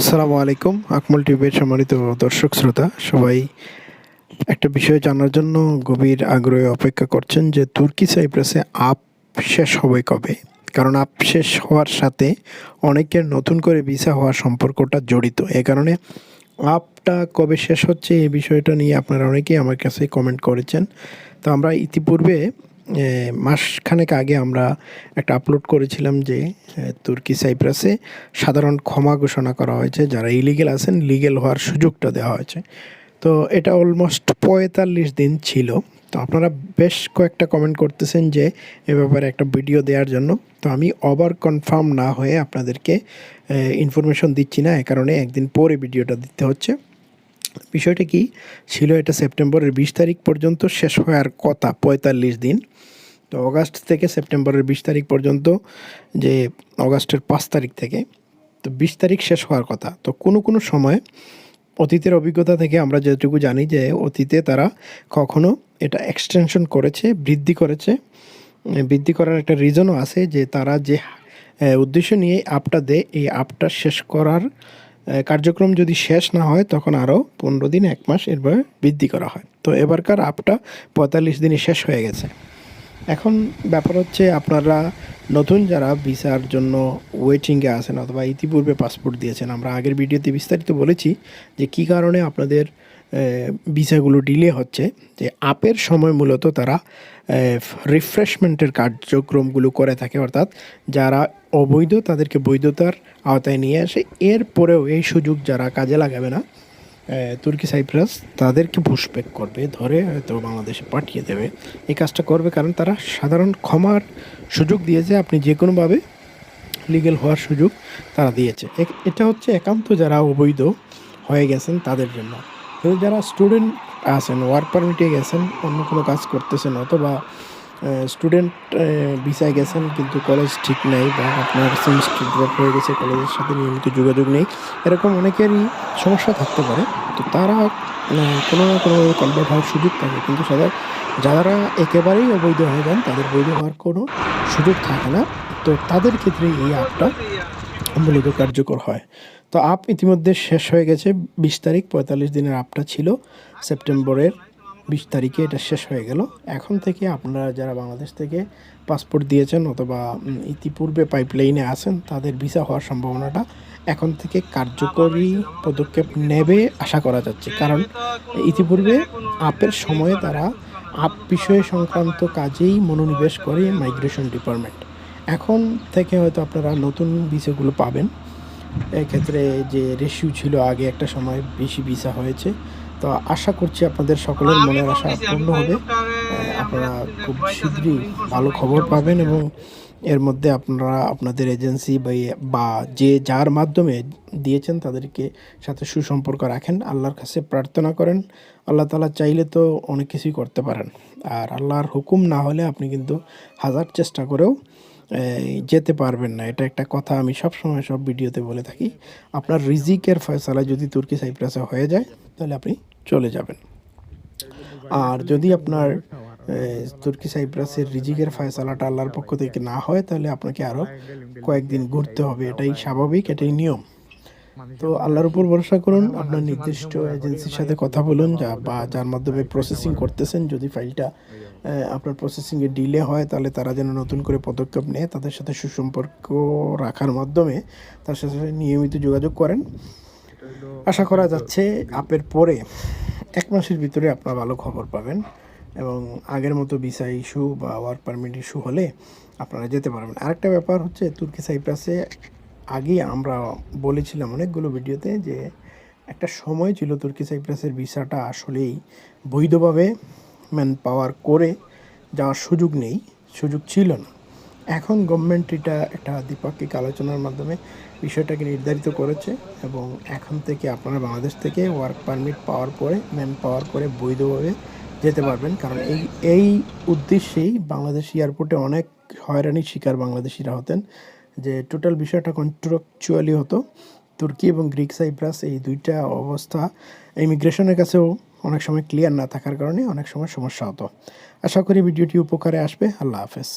আসসালামু আলাইকুম, আকমল টিভির সম্মানিত দর্শক শ্রোতা। সবাই একটা বিষয় জানার জন্য গভীর আগ্রহে অপেক্ষা করছেন যে তুর্কি সাইপ্রাসে আপ শেষ হবে কবে? কারণ আপ শেষ হওয়ার সাথে অনেকের নতুন করে ভিসা হওয়ার সম্পর্কটা জড়িত। এ কারণে আপটা কবে শেষ হচ্ছে এই বিষয়টা নিয়ে আপনারা অনেকেই আমার কাছে কমেন্ট করেছেন। তো আমরা ইতিপূর্বে মাসখানেক আগে আমরা একটা আপলোড করেছিলাম যে তুর্কি সাইপ্রাসে সাধারণ ক্ষমা ঘোষণা করা হয়েছে, যারা ইলিগেল আছেন লিগেল হওয়ার সুযোগটা দেওয়া হয়েছে। তো এটা অলমোস্ট পঁয়তাল্লিশ দিন ছিল। তো আপনারা বেশ কয়েকটা কমেন্ট করতেছেন যে, এ ব্যাপারে একটা ভিডিও দেওয়ার জন্য। তো আমি ওভার কনফার্ম না হয়ে আপনাদেরকে ইনফরমেশন দিচ্ছি না, এ কারণে একদিন পরে ভিডিওটা দিতে হচ্ছে। বিষয়টা কি? ছিল এটা সেপ্টেম্বরের বিশ তারিখ পর্যন্ত, শেষ হওয়ার কথা পঁয়তাল্লিশ দিন। তো অগাস্ট থেকে সেপ্টেম্বরের বিশ তারিখ পর্যন্ত, যে অগাস্টের পাঁচ তারিখ থেকে, তো বিশ তারিখ শেষ হওয়ার কথা। তো কোনো কোনো সময় অতীতের অভিজ্ঞতা থেকে আমরা যেটুকু জানি যে অতীতে তারা কখনো এটা এক্সটেনশন করেছে, বৃদ্ধি করেছে। বৃদ্ধি করার একটা রিজনও আছে যে তারা যে উদ্দেশ্য নিয়ে আপটা দেয়, এই আপটা শেষ করার কার্যক্রম যদি শেষ না হয়, তখন আরও পনেরো দিন, এক মাস এরপরে বৃদ্ধি করা হয়। তো এবারকার আপটা পঁয়তাল্লিশ দিনে শেষ হয়ে গেছে। এখন ব্যাপার হচ্ছে আপনারা নতুন যারা ভিসার জন্য ওয়েটিংয়ে আছেন অথবা ইতিপূর্বে পাসপোর্ট দিয়েছেন, আমরা আগের ভিডিওতে বিস্তারিত বলেছি যে কি কারণে আপনাদের ভিসাগুলো ডিলে হচ্ছে, যে আপের সময় মূলত তারা রিফ্রেশমেন্টের কার্যক্রমগুলো করে থাকে, অর্থাৎ যারা অবৈধ, তাদেরকে বৈধতার আওতায় নিয়ে আসে। এরপরেও এই সুযোগ যারা কাজে লাগাবে না তুর্কি সাইপ্রাস তাদেরকে পুষব্যাক করবে, ধরে হয়তো বাংলাদেশে পাঠিয়ে দেবে। এই কাজটা করবে কারণ তারা সাধারণ ক্ষমার সুযোগ দিয়েছে, আপনি যে কোনোভাবে লিগেল হওয়ার সুযোগ তারা দিয়েছে। এটা হচ্ছে একান্ত যারা অবৈধ হয়ে গেছেন তাদের জন্য। কিন্তু যারা স্টুডেন্ট আছেন ওয়ার্ক পারমিটে গেছেন, অন্য কোনো কাজ করতেছেন, অথবা স্টুডেন্ট ভিসায় গেছেন, কিন্তু কলেজ ঠিক নেই বা আপনার সেমিস্টার ড্রপ হয়ে গেছে কলেজের সাথে নিয়মিত যোগাযোগ নেই, এরকম অনেকেরই সমস্যা থাকতে পারে। তো তারা কোনো না কোনো কনভার্ট হওয়ার সুযোগ থাকে কিন্তু সাধারণ যারা একেবারেই অবৈধ হয়ে যান, তাদের বৈধ হওয়ার কোনো সুযোগ থাকে না। তো তাদের ক্ষেত্রে এই অ্যাপটা মূলত কার্যকর হয়। তো আপ ইতিমধ্যে শেষ হয়ে গেছে বিশ তারিখ, পঁয়তাল্লিশ দিনের আপটা ছিল। সেপ্টেম্বরের বিশ তারিখে এটা শেষ হয়ে গেল। এখন থেকে আপনারা যারা বাংলাদেশ থেকে পাসপোর্ট দিয়েছেন অথবা ইতিপূর্বে পাইপলাইনে আছেন, তাদের ভিসা হওয়ার সম্ভাবনাটা এখন থেকে কার্যকরী পদক্ষেপ নেবে আশা করা যাচ্ছে। কারণ ইতিপূর্বে আপের সময়ে তারা আপ বিষয় সংক্রান্ত কাজেই মনোনিবেশ করে মাইগ্রেশন ডিপার্টমেন্ট। এখন থেকে হয়তো আপনারা নতুন ভিসাগুলো পাবেন। এক্ষেত্রে যে রেশিও ছিল আগে একটা সময় বেশি ভিসা হয়েছে। তো আশা করছি আপনাদের সকলের মনের আশা পূর্ণ হবে। আপনারা খুব শীঘ্রই ভালো খবর পাবেন এবং এর মধ্যে আপনারা আপনাদের এজেন্সি বা যে যার মাধ্যমে দিয়েছেন তাদেরকে সাথে সুসম্পর্ক রাখেন। আল্লাহর কাছে প্রার্থনা করেন। আল্লাহ তালা চাইলে তো অনেক কিছুই করতে পারেন। আর আল্লাহর হুকুম না হলে আপনি কিন্তু হাজার চেষ্টা করেও যেতে পারবেন না। এটা একটা কথা আমি সবসময় সব ভিডিওতে বলে থাকি। আপনার রিজিকের ফয়সালা যদি তুর্কি সাইপ্রাসে হয়ে যায়, তাহলে আপনি চলে যাবেন। আর যদি আপনার তুর্কি সাইপ্রাসের রিজিকের ফয়সালাটা আল্লাহর পক্ষ থেকে না হয়, তাহলে আপনাকে আরও কয়েকদিন ঘুরতে হবে। এটাই স্বাভাবিক, এটাই নিয়ম। তো আল্লাহর উপর ভরসা করুন আপনার নির্দিষ্ট এজেন্সির সাথে কথা বলুন যা বা যার মাধ্যমে প্রসেসিং করতেছেন যদি ফাইলটা আপনার প্রসেসিংয়ে ডিলে হয় তাহলে তারা যেন নতুন করে পদক্ষেপ নেয় তাদের সাথে সুসম্পর্ক রাখার মাধ্যমে তার সাথে নিয়মিত যোগাযোগ করেন। আশা করা যাচ্ছে আপের পরে এক মাসের ভিতরে আপনারা ভালো খবর পাবেন এবং আগের মতো ভিসা ইস্যু বা ওয়ার্ক পারমিট ইস্যু হলে আপনারা যেতে পারবেন। আরেকটা ব্যাপার হচ্ছে তুর্কি সাইপ্রাসে আগে আমরা বলেছিলাম অনেকগুলো ভিডিওতে যে একটা সময় ছিল তুর্কি সাইপ্রাসের ভিসাটা আসলেই বৈধভাবে ম্যান পাওয়ার করে যাওয়ার সুযোগ নেই, সুযোগ ছিল না। এখন গভর্নমেন্ট এটা একটা দ্বিপাক্ষিক আলোচনার মাধ্যমে বিষয়টাকে নির্ধারিত করেছে এবং এখন থেকে আপনারা বাংলাদেশ থেকে ওয়ার্ক পারমিট পাওয়ার পরে ম্যান পাওয়ার করে বৈধভাবে যেতে পারবেন। কারণ এই এই উদ্দেশ্যেই বাংলাদেশ এয়ারপোর্টে অনেক হয়রানির শিকার বাংলাদেশিরা হতেন। যে টোটাল বিষয়টা কন্ট্রাকচুয়ালি হতো, তুর্কি এবং গ্রিক সাইপ্রাস এই দুইটা অবস্থা ইমিগ্রেশনের কাছেও অনেক সময় ক্লিয়ার না থাকার কারণে অনেক সময় সমস্যা হতো। আশা করি ভিডিওটি উপকারে আসবে। আল্লাহ হাফেজ।